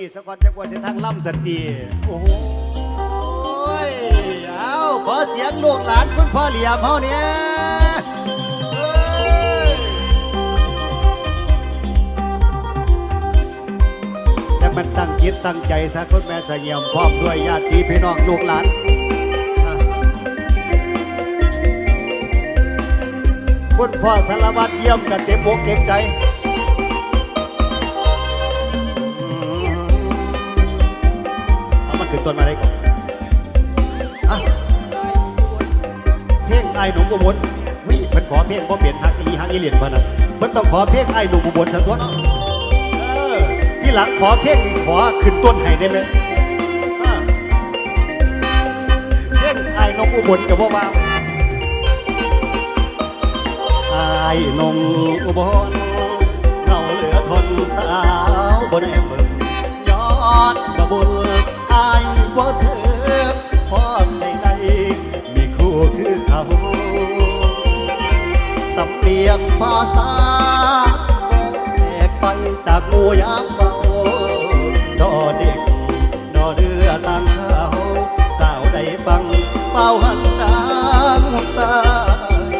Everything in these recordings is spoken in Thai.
นี้สะก่อนจักว่าเส้นทางล่ำสันติโอ้ยเอาขอเสียงลูกหลานคุณพ่อเหลี่ยมเฮาเนี่ยเอ้ยแต่มันตั้งจิตตั้งใจซะคุณแม่สะเยี่ยมพร้อมด้วยญาติพี่น้องลูกหลานคุณพ่อสารวัตรเยี่ยมกันเต็มอกเต็มใจ ขึ้นต้นมาได้ก่อนอะเพลงไอ้หนุ่มอุบลวิเพิ่นขอเพลงบ่เปลี่ยนฮักอีฮักอีเหรียญพะนะเพิ่นต้องขอเพลงไอ้หนุ่มอุบลสักตัวเนาะเออที่หลังขอเพลงขอขึ้นต้นให้ได้ไหมเพลงไอ้หนุ่มอุบลกับว่าไอ้หนุ่มอุบลเราเหลือทนสาวบนแอมเบิ่งยอดกระบุญ อายว่เธอพร้อมในในมีคู่คือเขาสำเนียงภาษาแตกไปจากหมูยามเบาดอเด็กดอเรือต่างเขาสาวใดฟังเป่าหันนางสาย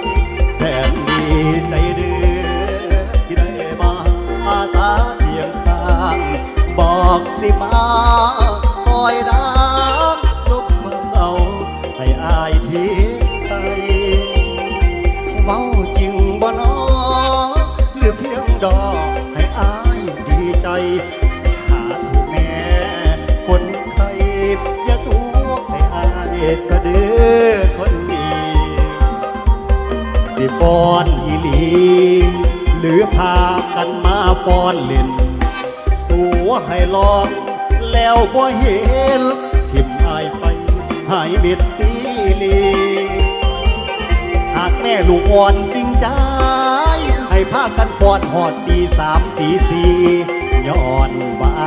แสนดีใจเดือที่ได้มาอาสาเพียงทางบอกสิมา ฟ้อนอีหลี หรือพากันมาฟ้อนเล่น ตัวให้ลองแล้วบ่เห็นทิมอายไปหายเบ็ดสีลีหากแม่ลูกอ่อนจริงใจ ให้พากันฟอนหอดตีสามตีสี่ย้อนวา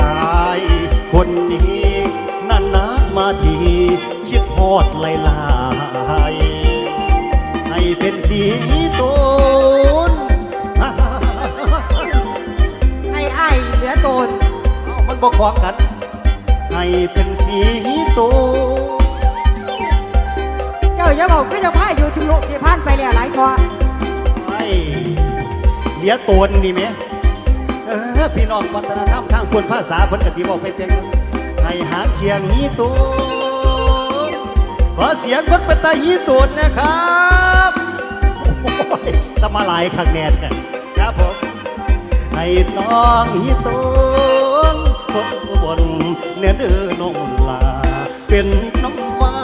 ยคนนี้นั่นนะมาที คิดฮอดไหลลายๆ เป็นสีต้นให้อ้ายเหลือโตนเอามันบอกขวางกันให้เป็นสีโตเจ้าอย่าบอกคือเจะพาอยู่ทุลุที่ผ่านไปแล้วหลายทอไอ้เหลียโตนนี่ไหมเออพี่น้องวัฒนธรรมทางคนภาษาเพิ่นกะสิบอกไปเพียงให้หางเคียงฮีโตนขอเสียงคนเป็นตาฮีโตนนะครับโอ้ย สมาลายขักแน่ครับผมให้น้องฮีตนคนอุบลเนื้อดือนงลา เป็นน้องวา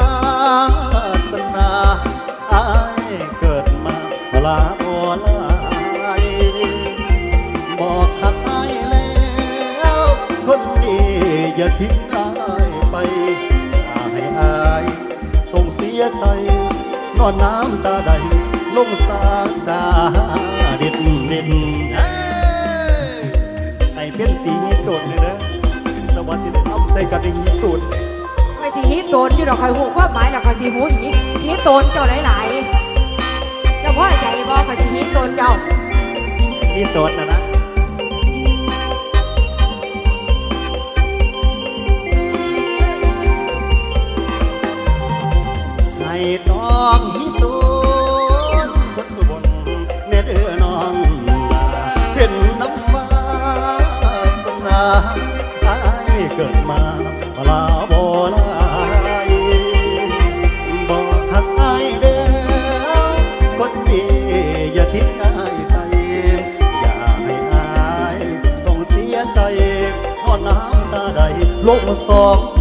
สนาอายเกิดมาลาโอลายบอกหักอายแล้ว คนดีอย่าทิ้งอายไปอย่าให้อายต้องเสียใจนอนน้ำตาใด ลงสาตาเด็ดเด็ดเอ้ยให้เป็นสีตุดเลยนะสวัสดีครับใส่กระดิ่งตุดไปสิฮีโตนอยู่ดอกคอยหูความหมายแล้วก็สิหูหีฮีโตนเจ้าหลายๆเจ้าพ่อใจบอกก็สิฮีโตนเจ้านี่ตุดนะนะให้น้องฮิตุ สนาอายเกิดมาลาบอลายบอกทักอายเด้อคนดีอย่าทิ้งอายไปอย่าให้อายต้องเสียใจนอนน้ำตาใดลงสอง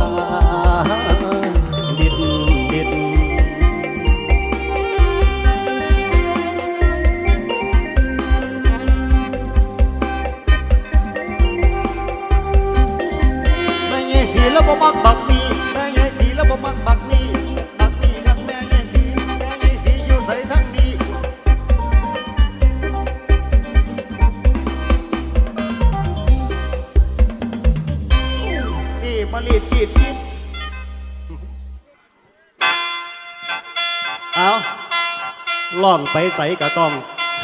อาล่องไปใส่ก็ต้อง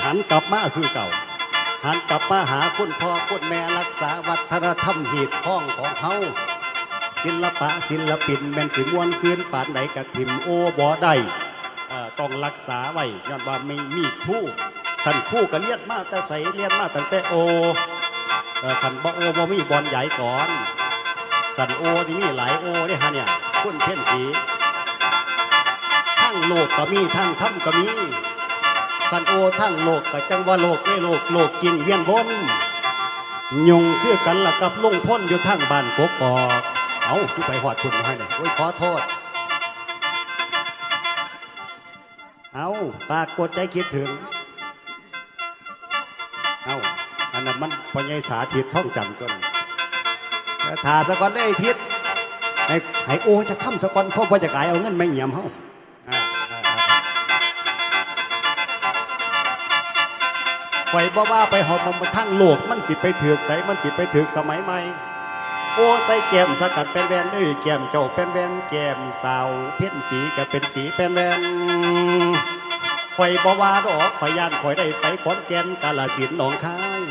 หันกลับมาคือเก่า หันกลับมาหาคุณพ่อคุณแม่รักษาวัฒนธรรมหีบห้องของเฮาศิลปะศิลปินแม่นสิมวนซื่นปานใดกะทิมโอบ่ได้เอ่อต้องรักษาไว้ย้อนว่าไม่มีคู่ท่านคู่ก็เรียนมาแต่ใสเรียนมาตั้งแต่โอเอ่อคันบ่โอบ่มีบอลใหญ่ก่อนคันโอที่มีหลายโอเด้ฮะเนี่ยคุณเพ่นสีทั้งโลกก็มีทั้งธรรม ก็มีคันโอทั้งโลกก็จังว่าโลกไม่โลกโลกกินเวียนวนยุงคือกันละกับลุงพ้นอยู่ทางบ้านกกอกเอาผู้ไปหอดคุณมาให้เลยโอ้ยขอโทษ เอาปากกดใจคิดถึง เอาอันนั้นมันพญาสาธิตท่องจำกันถ่าสะก่อนได้ทิศให้ให้โอจะค้ำสะก่อนเพราะว่าจะกายเอาเงินไม่เหยียมเฮา ไฟบ่ว่าไปหอดมันทั้งโลกมันสิไปถือกใสมันสิไปถือกสมัยใหม่โอ้ใส่แก้มสกัดเป็นแวนเอ้ยแก้มเจ้าเป็นแวนแก้มสาว เพี้ยนสีก็เป็นสีเป็นแวนข่อยบ่ว่าดอกข่อยย่านข่อยได้ไปขอนแก่นกาลสินหนองคาย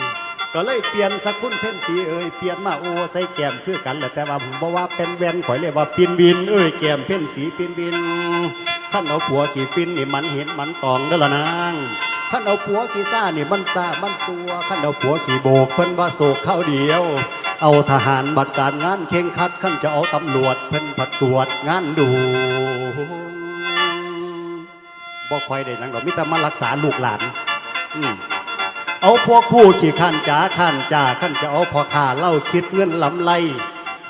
ก็เลยเปลี่ยนสกุลเพ่นสีเอ้ยเปลี่ยนมาโอ้ใส่แก้มคือกันแหละแต่ว่าผมบ่ว่าเป็นแวนข่อยเรียกว่าปินวินเอ้ยแก้มเพ่นสีปินวินขั้นเอาผัวกี่ปินนี่มันเห็นมันตองเด้อละนาง ขันเอาผัวกี่ซ่านี่มันซามันซัวขันเอาผัวกี่โบกเพิ่นว่าโศกเข้าเดียว เอาทหารบัดการงานเข่งคัดขันจะเอาตำรวจเพิ่นผัดตรวจงานดูบ่ค่อยได้นังดอกมิต่มารักษาลูกหลานอืมเอาพวกคู่ขี่ขันจ๋าขันจ่าขันจะเอาพอขาเล่าคิดเงินลำไร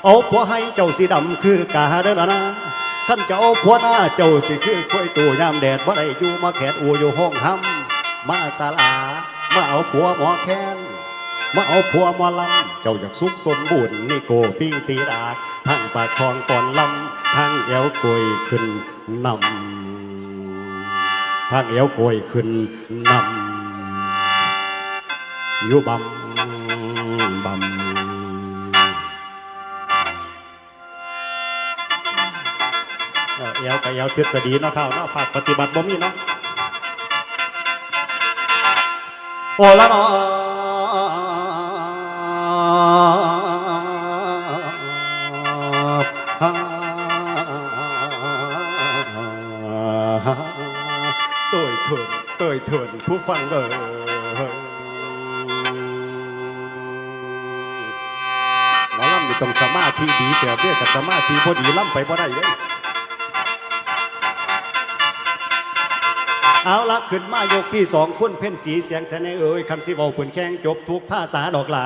เอาผัวให้เจ้าสีดำคือกาเด้อนะท่านจะเอาผัวหน้าเจ้าสิคือควยตัวยามแดดบ่ได้อยู่มาแขนอูอยู่ห้องห้ำ มาศาลามาเอาผัวหมอแค้นมาเอาผัวหมอลำเจ้าอยากสุขสนบุญนี่โกฟิงตีดากทั้งปากทองก่อนลำทั้งเอวกวยขึ้นนำทั้งเอวกวยขึ้นนำอยู่บำบำเอ่อเอวกับเอวทฤษฎีเนาะเท่าเนาะภาคปฏิบัติบ่มีเนาะ โอ้ละเนาะเตยเถินเตยเถินผู้ฟังเอ่ยหมอลำนี่ต้องสมาธิดีแต่เบี้ยกับสมาธิพอดีล่ำไปบ่ได้เลย เอาละขึ้นมายกที่สองคุณเพ่นสีเสียงแสนเอ๋ยคันสิเวาผืนแข้งจบทุกภาษาดอกหลา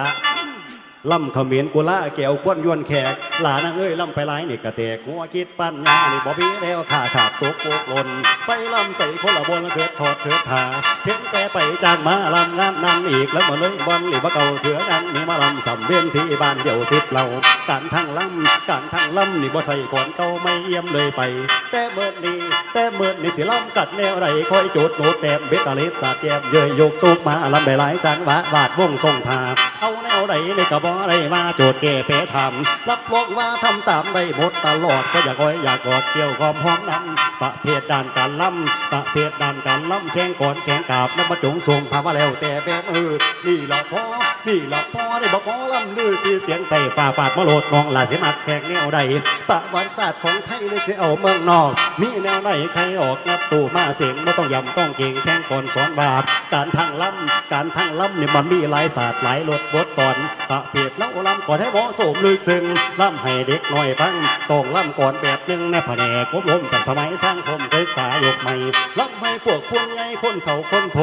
ล่ำเขมิ้นกุละแก้วกวนยวนแขก หลานางเอ้ยล่ำไปหลายนี่กระเตกหัวคิดปัญญานี่บ่พีแล้วขาขาดตกโปกลน ไปล่ำใส่คนละบนเกิดถอดเกิดทาเห็นแต่ไปจากมาลำงานนั้นอีกแล้วมาเลยบอลหรือว่าเก่าเถื่อกันมีมาลำสำเวียนที่บ้านเดี่ยวสิบเราการทั้งล่ำการทั้งล่ำนี่บ่ใส่ก่อนเก่าไม่เยี่ยมเลยไป แต่เมื่อนี้แต่เมื่อนี่สิล่ำกัดแนวไรคอยจุดโนดแต้มเบตาลสสาดแยมเยยโยกโจกมาลำได้หลายจังหวะบาดวงทรงทาเอาแนวใดในกระบอกไรมาโจทย์แก่เปทำรับรองว่าทำตามได้หมดตลอดก็อยากคอยอยากกอดเกี่ยวความหอมนั้นประเภทด้านการล่ำประเภทด้านการล่ำแข่งก่อนแข่งกาบน้ำมาจงทรงพามาแล้วแต่แบบเออนี่ละพอนี่ละพอได้บอกพอล่ำลือสีเสียงไต่ฝ่าฝาดมาโหลดมองลาเสียมักแขกแนวใดประวัติศาสตร์ของไทยเลยเสียเอาเมืองนอก มีแนวไหนใครออกนับตู้มาเสียงไม่ต้องยำต้องเก่งแข่งก่อนสอนบาปการทางล่ำการทางล่ำเนี่ยมันมีหลายศาสตร์หลายรสบทตอนประเภทเล่าล่ำก่อนให้เหมาะสมลึกซึ้งล่ำให้เด็กน้อยฟังต้องล่ำก่อนแบบหนึงในแผนกอบรมจากสมัยสร้างคมศึกษายกใหม่ล่ำให้พวกพวงใหญ่คนเฒ่าคนโท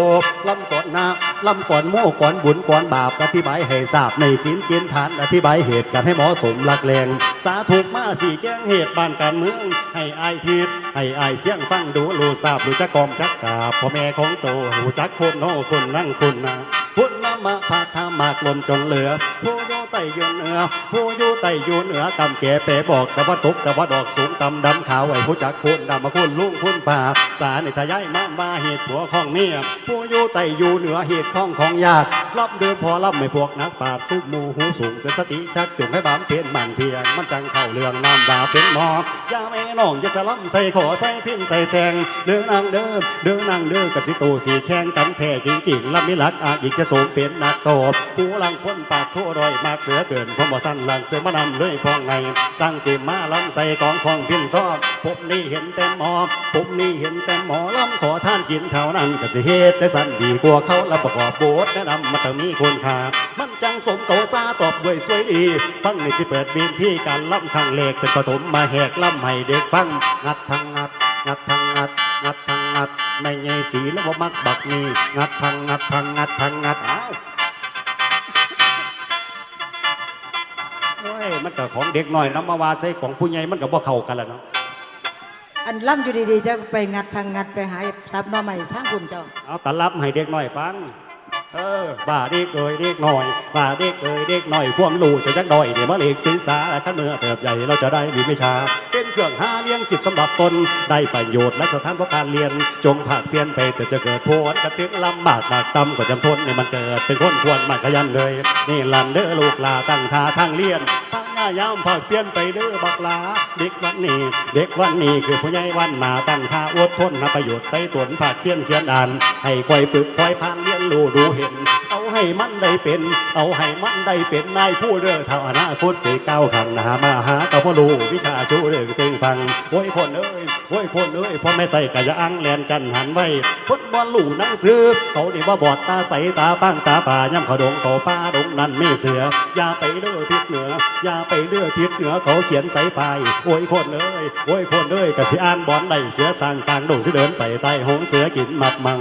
ล่ำก่อนนาล่ำก่อนโม่ก่อนบุญก่อนบาปอธิบายให้ทราบในศีลเกณฑ์ฐานอธิบายเหตุกันให้เหมาะสมหลักแหลงสาถูกมาสี่แก้งเหตุบ้านการเมือง ให้อายทิดให้อายเสียงฟังดูรู้ทราบรู้จักกอมจักกาบพ่อแม่ของโตรู้จักคนโนคนนั่งคนนาพุทธ มาพาทามากล้นจนเหลือผู้ ตไต่อยู่เหนือ ผู้อยู่ไต่อยู่เหนือกำแก่เป๋บอกแต่ว่าตกแต่ว่าดอกสูงต่ำดำขาวไว้ผู้จักคุณดำมาคุณลุงคุณป่า สาในทายายมามาเหตุผัวของเมียผู้อยู่ไต่อยู่เหนือเหตุของของยากรับเดินพอรับไม่พวกนักปราดสุกมูหูสูงแต่สติชักจุงให้บามเพียนมันเทียนมันจังเข้าเรื่องน้ำดาเป็นหมอกย่าแม่น้องย่าสลัมใส่ขอใส่พินใส่แสงเดินนางเดินเดินนางเดินกับสิตูสีแข้งกันแท้จริงๆลำมิลักอาอีกจะสูงเป็นนักโตบผู้ลังคนปากทั่วดอยมากเหลือเกินความบ่สั้นลันเสือมานำเลยพองไงสร้างสิมาลำใส่กองของพินซอบผมนี่เห็นแต่หมอผมนี่เห็นแต่หมอลำขอท่านกินเท่านั้นก็สิเฮ็ดแต่สั้นดีกว่าเขาและประกอบโบสถ์แนะนำมาต้องมีคุณค่ามันจังสมโตซาตอบด้วยสวยดีฟังในสิเปิดบินที่การลำข้างเลกเป็นปฐมมาแหกลำให้เด็กฟังงัดทางงัดงัดทางงัดงัดทางงัดไม่ใหญ่สีแล้วบ่มักบักนี่งัดทางงัดทางงัดทางงัดอ้าว อ้ยมันก็ของเด็กน้อยน้ำมาวาใส่ของผู้ใหญ่มันก็บ่เข้ากันแล้วเนาะอันล่ำอยู่ดีๆจะไปงัดทางงัดไปหาซับหน่อใหม่ทางคุณเจ้าเอากระลับให้เด็กน้อยฟังเออบ่าเด็กเอ่ยเด็กน้อยบ่าเด็กเอ่ยเด็กน้อยความรู้จะจักด้อยเดี๋ยวมาเล็กศึกษาและขั้นเมื่อเติบใหญ่เราจะได้มีวิชา เป็นเครื่องหาเลี้ยงจิตสำหรับตนได้ประโยชน์และสถานเพราะการเรียน จงผากเพียนไปแต่จะเกิดโพนกระตึกลำบากบากตำก็จำทนในมันเกิดเป็นคนควรมันขยันเลย นี่ลันเด้อลูกลาตั้งท่าทางเรียนตั้งหน้ายามผากเพียนไปเด้อบักลาเด็กวันนี้ เด็กวันนี้คือผู้ใหญ่วันหนาตั้งท่าอดทนหาประโยชน์ใส่ตนผากเพียนเขียนอ่าน ให้คอยฝึกคอยผ่านเรียนรู้ดูเห็นเอา ให้มันได้เป็น เอาให้มันได้เป็นนายผู้เด้อเท่าอนาคตสีก้าวขังหนามาหากับพ่อรู้วิชาชูเรื่องเต็งฟังโอ้ยคนเอ้ยโอ้ยคนเอ้ยพ่อแม่ใส่กะยาอังแลนจันหันไว้พุทบอลลู่หนังสือเขานี่ว่าบอดตาใสตาป้างตาป่าย่ำเขาดงเขาป้าดงนั่นไม่เสืออย่าไปเด้อทิศเหนืออย่าไปเด้อทิศเหนือเขาเขียนใส่ไฟโอ้ยคนเอ้ยโอ้ยคนเอ้ยกะสิอ่านบอลได้เสือสร้างกลางดงสิเดินไปใต้หงเสือกินหมับมัง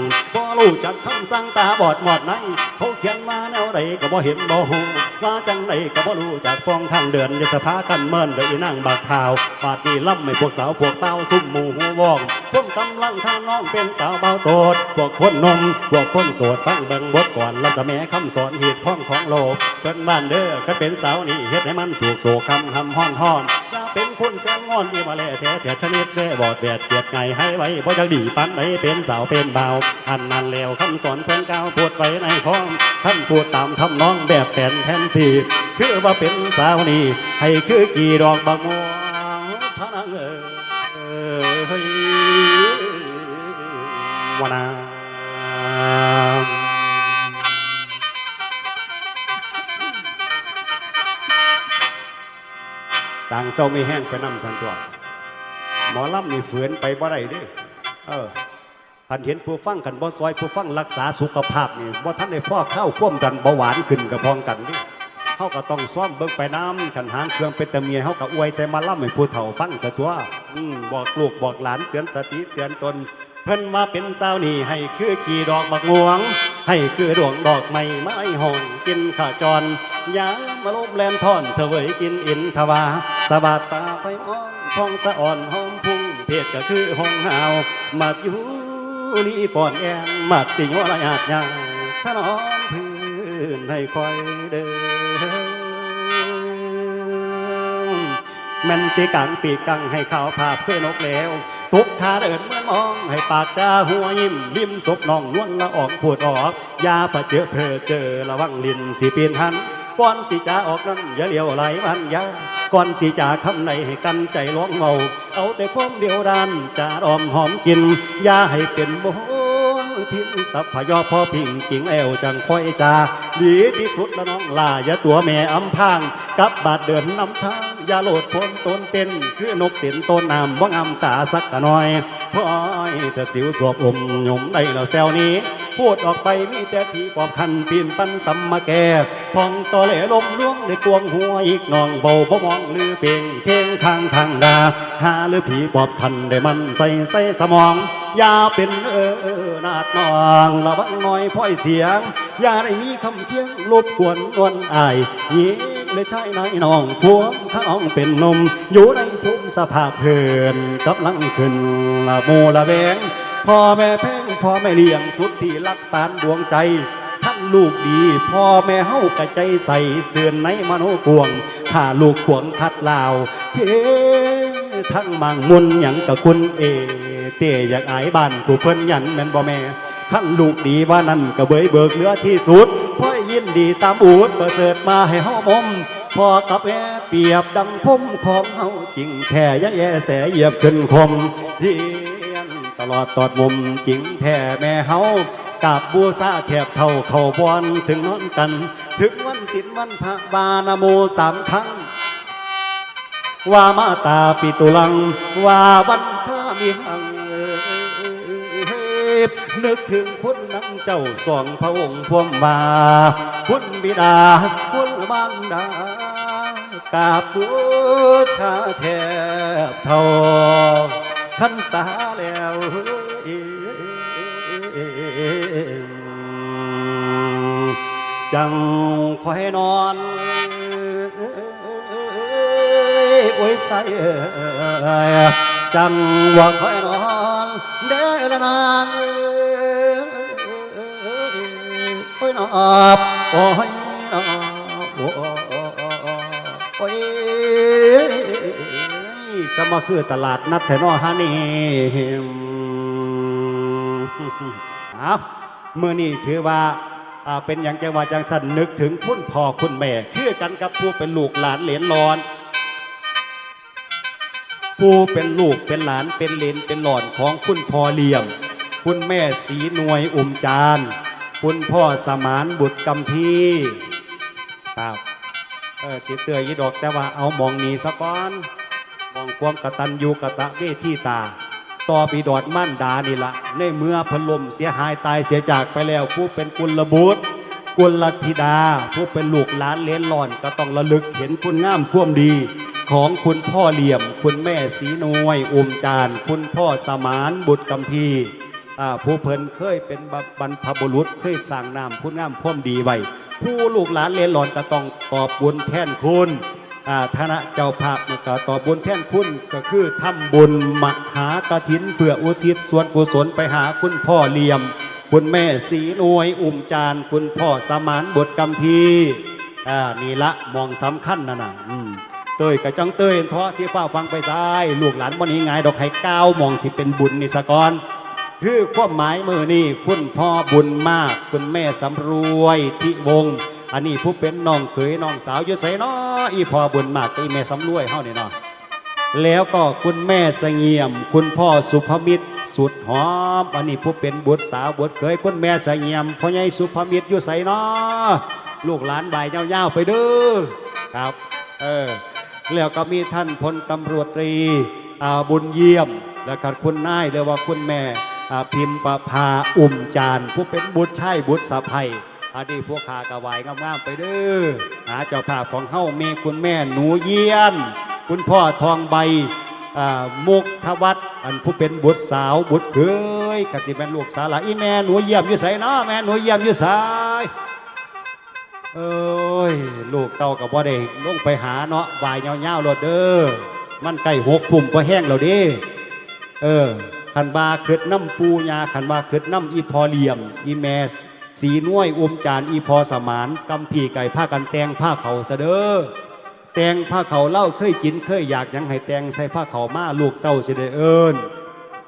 บ่รู้จักคำสั่งตาบอดหมอดในเขาเขียนมาแนวใดก็บ่เห็นบ่ฮู้ว่าจังใดก็บ่รู้จักฟองทางเดินอย่าสภากันเมินเด้ออีนางบากข่าวปาดนี่ล่ำให้พวกสาวพวกเต้าซุ่มหมู่หูวองพวกกำลังข้างน้องเป็นสาวเบาโตดพวกคนนมพวกคนโสดฟังเบิ่งบทก่อนแล้วก็แม่คำสอนเหตุข้องของโลกเพิ่นบ้านเด้อก็เป็นสาวนี่เฮ็ดให้มันถูกโศกคำหำฮ้อนฮ้อน คนแสนงอนที่มาแล่แท้แท้ชนิดแด่บอดแดดเกียดไงให้ไว้บ่จักดีปันใดเป็นสาวเป็นบ่าว อันนั้นแล้วคำสอนเพิ่อนก้าวดไว้ในห้องท่านพูดตามทำน้องแบบแผ่นแผนสีคือว่าเป็นสาวนี่ให้คือกี่ดอกบักม่วงพะนังเอ้ยวนา เศร้าไม่แห้งไปนำสันตัวหมอลำนี่ฝืนไปบ่ได้ดิเออพันเห็นผู้ฟังกันบ่ซอยผู้ฟังรักษาสุขภาพนี่บ่ท่านในพ่อเข้าคว่มกันเบาหวานขึ้นกับพองกันดิเฮาก็ต้องซ้อมเบิ่งไปน้ำขันหางเครื่องเป็นตะเมียเฮาก็อวยใส่มาล่ำให้ผู้เฒ่าฟังซะตัวอืมบอกลูกบอกหลานเตือนสติเตือนตน เพิ่นว่าเป็นสาวนี่ให้คือกี่ดอกบักงวง ให้คือดวงดอกไม้ไม้หองกินข้าจรยา มาลมแลมท่อนเถวยกินอินทวาสบาดตาไปมองท้องสะอ่อนหอมพุ่งเพศก็คือห้องหาวมาอยู่นี่ก่อนแอนมาสิงวละยาดยางถนอมพื้นให้คอยเดินแมันสีกังปีกังให้ข่าวภาพเพื่อนกแล้วทุกท่าเดินเมื่อมอง ให้ปากจ้าหัวยิ้มริมศพน้องนวลละออกพูดออกยาประเจอเพอเจอระวังลินสิเปลี่ยนหัน ก่อนสิจาออกนั้นอย่าเลี้ยวไหลมันยาก่อนสิจาคำในให้กันใจร้องเมา เอาแต่ความเดียวดานจาอมหอมกินยาให้เป็นโบทิมสัพพยอพ่อพิงกิงแอวจังค่อยจาดีที่สุดละน้องลาอย่าตัวแม่อำพาง กับบาดเดินนำทางอย่าโลดพ้นต้นเต้น คือนกเต้นต้นน้ำว่างำตาสักกะหน่อยพ่อยถ้าสิวสวบอมยมได้แล้วแซวนี้ พูดออกไปมีแต่ผีปอบคันปีนปันสัมมาแก่พองตอเหลลมล่วงในกวงหัวอีกน้องเบาบ่มองลือเพ่งเท่งข้างทางดาหาหรือผีปอบคันได้มันใส่ใส่สมองอย่าเป็นเออเออนาดนองระวังน่อยพ่อยเสียงอย่าได้มีคำเที่ยงรบกวนนวลอายยิงเลยใช่นายน้องพวงข้าน้องเป็นนมอยู่ในภูมิสภาพเพื่อนกำลังขึ้นละโมละแวง พ่อแม่แพงพ่อแม่เลี้ยงสุดที่รักปานดวงใจท่านลูกดีพ่อแม่เฮากระใจใส่เสื่อนในมโนกวง ถ้าลูกขวงทัดลาวเททั้งมังมุนหยังกับคุณเอ เตอยากอายบ้านกูเพิ่นหยันแม่นบ่แม่ขั้นลูกดีว่านั่นก็เบยเบิกเหลือที่สุดพ่อยินดีตามอูดประเสริฐมาให้เฮามอมพ่อกับแม่เปียบดังพมของเฮาจริงแท้ยะแย่แสเหยียบขึ้นคมทียนต ลอดตอดมุมจริงแท้แม่เฮากาบบูซาแทบเท่าเข้าบอนถึงนอนกัน ถึงวันสิ้นวันพระบานโมสามครั้ง ว่ามาตาปิตุลัง ว่าวันท่ามีหังเอ่ยนึกถึงคุณน้ำเจ้าสองพระองค์พวมาคุณบิดาคุณบานดากาบบูชาแทบเท่า ขันสาแล้วจังคอยนอนโอ้ยใส่จังว่าคอยนอนเด้อละนางโอ้ยนอบโอ้ยนอบ สมาคือตลาดนัดแถวนอฮานี่เอาเมื่อนี้ถือว่าเป็นอย่างจังว่าจังสันนึกถึงคุณพ่อคุณแม่คือกันกับผู้เป็นลูกหลานเหลนหลอน ผู้เป็นลูกเป็นหลานเป็นเลนเป็นหลอนของคุณพ่อเหลี่ยม คุณแม่สีนวยอุมจานคุณพ่อสมานบุตรกำพีครับเออสิเตือยีดอกแต่ว่าเอามองนีสะก้อน มองความกตัญญูกะตะเวทีตา ต่อปีดอดมั่นดานี่ละในเมื่อพลมเสียหายตายเสียจากไปแล้ว ผู้เป็นกุลบุตรกุลธิดา ผู้เป็นลูกหลานเลนหลอนก็ต้องระลึกเห็นคุณงามความดี ของคุณพ่อเหลี่ยม คุณแม่สีนวย อุมจาน คุณพ่อสมานบุตรกัมพีผู้เพิ่นเคยเป็นบรรพบุรุษเคยสร้างนามคุณงามความดีไว้ผู้ลูกหลานเลนหลอนก็ต้องตอบบุญแทนคุณ อาธนะเจ้าภาพก็ตอบุญแท่นคุณก็คือทำบุญมหากถินเพื่ออุทิศส่วนกุศลไปหาคุณพ่อเลี่ยม คุณแม่สีนวยอุ่มจาน คุณพ่อสมานบทกัมพีอ่านี่ละมองสำคัญนะนะเตยกะจังเตยท้อเสียฟ้าฟังไปซ้าย ลูกหลานวันนี้ไงายดอกไข่ก้าวมองที่เป็นบุญนิสกรคือความหมายมือนี่คุณพ่อบุญมาก คุณแม่สำรวยทิวงศ์ อันนี้ผู้เป็นน้องเขยน้องสาวอยู่ใส่น้ออีพ่อบุญมากอีแม่สำรวยเฮานี่เนาะแล้วก็คุณแม่เสงี่ยม คุณพ่อสุภมิตรสุดหอม อันนี้ผู้เป็นบุตรสาวบุตรเคยคุณแม่เสงี่ยมพ่อใหญ่สุภมิตรอยู่ใส่นาะลูกหลานใบายยาวๆไปเด้อครับเออแล้วก็มีท่านพลตำรวจตรีบุญเยี่ยม แล้วก็คุณนายเรียกว่าคุณแม่พิมพ์ประภาอุ่มจานผู้เป็นบุตรชายบุตรสะใภ้ อันนี้พวกขากระวายงามๆไปเด้อหาเจ้าภาพของเฮ้ามีคุณแม่หนูเยี่ยนคุณพ่อทองใบมุกทวัฒน์อันผู้เป็นบุตรสาวบุตรเคยกสิเป็นลูกสาวละอีแม่หนูเยี่ยมอยู่ใส่นาะแม่หนูเยี่ยมอยู่ใส่เอ้ยลูกเต้ากับว่าได้ลงไปหาเนาะวายเงาๆโลดเด้อมันใกล้หกทุ่มพอแห้งแล้วเดิเออขันบาขึ้นน้ำปูยาขันบาขึ้นน้ำอีพอเหลียม อีแมส สีน้วยอมจานอีพอสมานกำพีไก่ผ้ากันแตงผ้าเขาเสเดอแตงผ้าเขาเล่าเคยกินเคยอยากยังให้แตงใส่ผ้าเขามาลูกเต้าเสด้เอิญ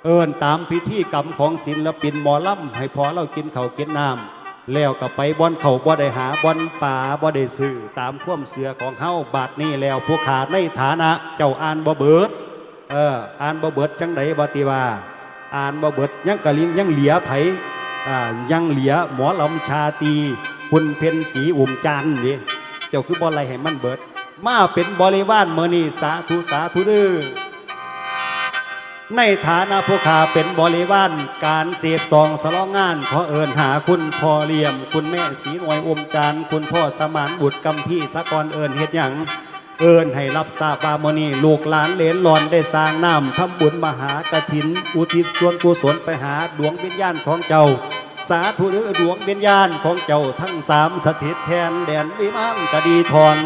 เอิญตามพิธีกรรมของศิลปินหมอลำให้พอเล่ากินเขากินน้ำแล้วก็ไปบอนเขาบ่ได้หาบอนป่าบ่ได้ซื้อตามความเสือของเฮาบาดนี้แล้วผู้ขาในฐานะเจ้าอ่านบ่เบิดเอออ่านบ่เบิดจังไดบ่ติว่าอ่านบ่เบิดยังกะลิงยังเหลียไผ ยังเหลียหมอลำชาตีคุณเพ็ญศรีอุ่มจันนี่เจ้าคือบ่ไรให้มันเบิด มาเป็นบริวารเมื่อนี้สาธุสาธุเด้อในฐานะผู้ขาเป็นบริวารการเสพซองสลองงาน ขอเอิญหาคุณพ่อเลี่ยม คุณแม่สีหน่วยอมจานคุณพ่อสมานบุตรกำพี่สะกอนเอิญเฮ็ดหยังเอิญให้รับทราบว่ามือนีลูกหลานเลนหลอนได้สร้างน้ำทำบุญมหากระถิน อุทิศส่วนกุศลไปหาดวงวิญญาณของเจ้า สาธุเด้อดวงวิญญาณของเจ้าทั้งสามสถิตแทนแดนวิมานกดีทร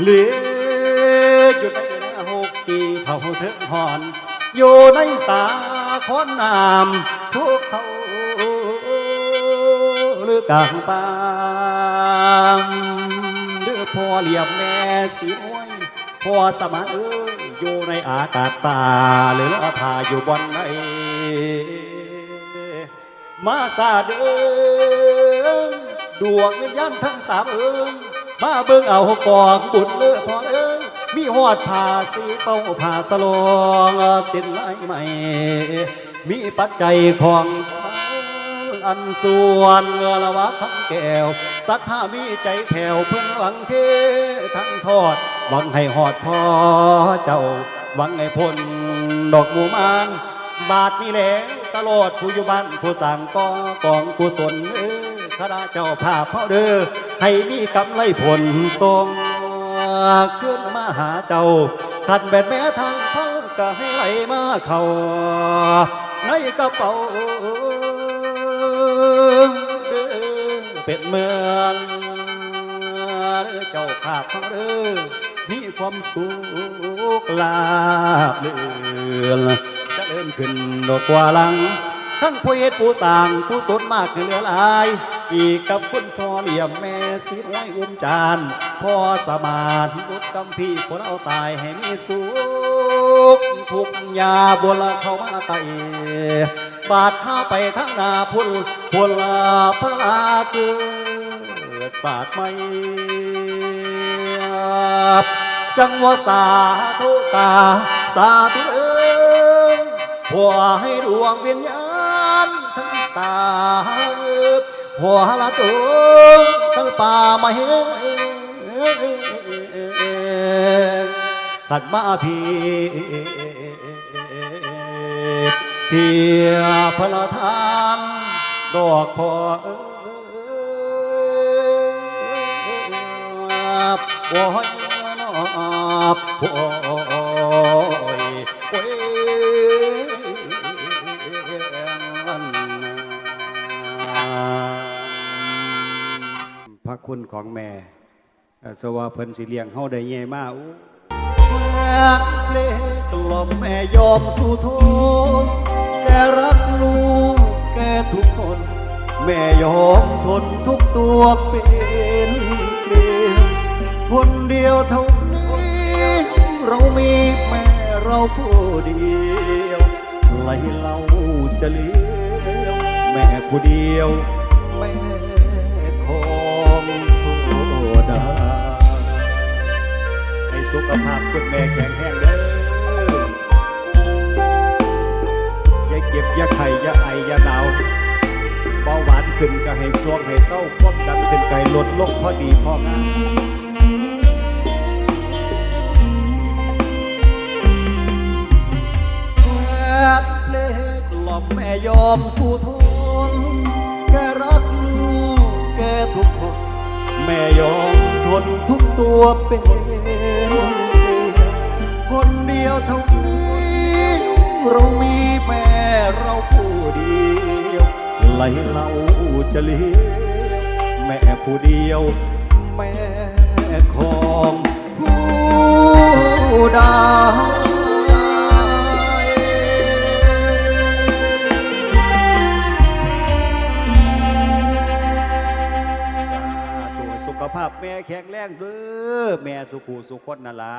เหลืออยู่ในหกกีเผาเถิงหอน อยู่ในสาคอนน้ำภูเขาหรือกลางป่าเด้อพ่อเหลี่ยมแม่สีน้ยพ่อสมานเอ้ยอยู่ในอากาศป่าหรือละทาอยู่บนไหน มาซาเด้อดวงวิญญาณทั้งสามเอ้ยมาเบิ่งเอากองบุญเลือพ่อเอ้ยมีหอดผ้าสีเป้าผ้าสลองสิ้นลายใหม่ มีปัจจัยของอันส่วนเงละวะคำแก้วสัทธามีใจแผ่วเพื่อนหวังเททั้งทอด หวังให้หอดพ่อเจ้า หวังให้พ้นดอกหมูมาน บาทนี้แหละ ตลอดผู้อยู่บ้านผู้สั่งกอกองกุศลเออข้าราเจ้าภาพพ่อเด้อให้มีกำไรผลทรงขึ้นมาหาเจ้าขันแบดแม้ทางพ่อก็ให้ไหลมาเข้าในกระเป๋าเป็นเมืองเจ้าภาพของเด้อมีความสุขลาบเลือน ริ่มขึ้นดอกกว่าหลัง ทั้งผู้เฮ็ดผู้สร้างผู้สนมากคือเหลือหลาย อีกกับคุณพ่อเหลี่ยมแม่สีน้อยอุ้มจานพ่อสมานบุตรกำพี่คนเอาตายให้มีสุขทุกยาบนละเข้ามาไตบาดข้าไปทั้งนาพุ่นพุ่นลาพระลาเกิดศาสตร์ไม่จังว่าสาธุสาสาธุเผัวให้ดวงวิญญาณทั้งสามผัวละตัวทั้งป่าไมาเฮขัดมาพีเทียพระทานดอกพอเอ้ยโอ้ยนอบโอ้ คุณของแม่สว่าเพิ่นสิเลี้ยงเฮาได้แย่มากเพลงกล่อมแม่ยอมสู่ทนแกรักลูกแกทุกคน แม่ยอมทนทุกตัวเป็นเกลียวคนเดียวเท่านี้ เรามีแม่เราผู้เดียวไหลเราจะเลี้ยวแม่ผู้เดียว สุขภาพคุณแม่แข็งแรงเด้ออย่าเจ็บอย่าไข้อย่าไออย่าหนาวเบาหวานขึ้นก็ให้สวงให้เศร้าความดันขึ้นไกลลดลงพอดีพองามแม่เพลงหลอมแม่ยอมสู้ทนแกรักลูกแกทุกคนแม่ยอมทนทุกตัวเป็น ยวเท่านี้ เรามีแม่เราผู้เดียวไหลเราจะเลี้ยวแม่ผู้เดียว แม่ของผู้ใดตัวสุขภาพแม่แข็งแรงเด้อแม่สุขุสุขคนนั่นละ